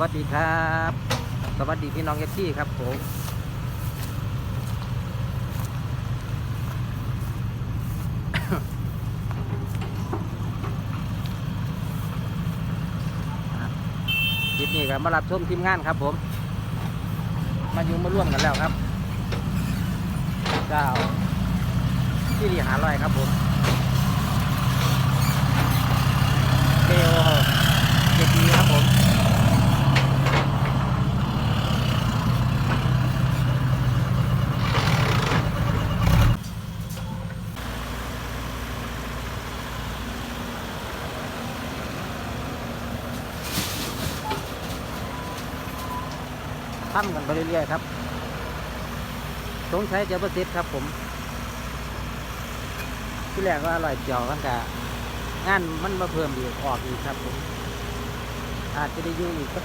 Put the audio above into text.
วัสดีครับ สวัสดีพี่น้องเอฟซี่ครับผมคลิปนี้ก็มารับชมทีมงานครับผม มาอยู่มาร่วมกันแล้วครับเจ้าที่ดีหาลอยครับผมเบลเจ็ดดีครับผม ทำกันไปเรื่อยๆครับสงสัยจะประสิทธิ์ครับ ผม ที่แรกก็อร่อยเจียวกันกะงานมันมาเพิ่มอีกออกอีกครับผมอาจจะได้ยู่อีกสัก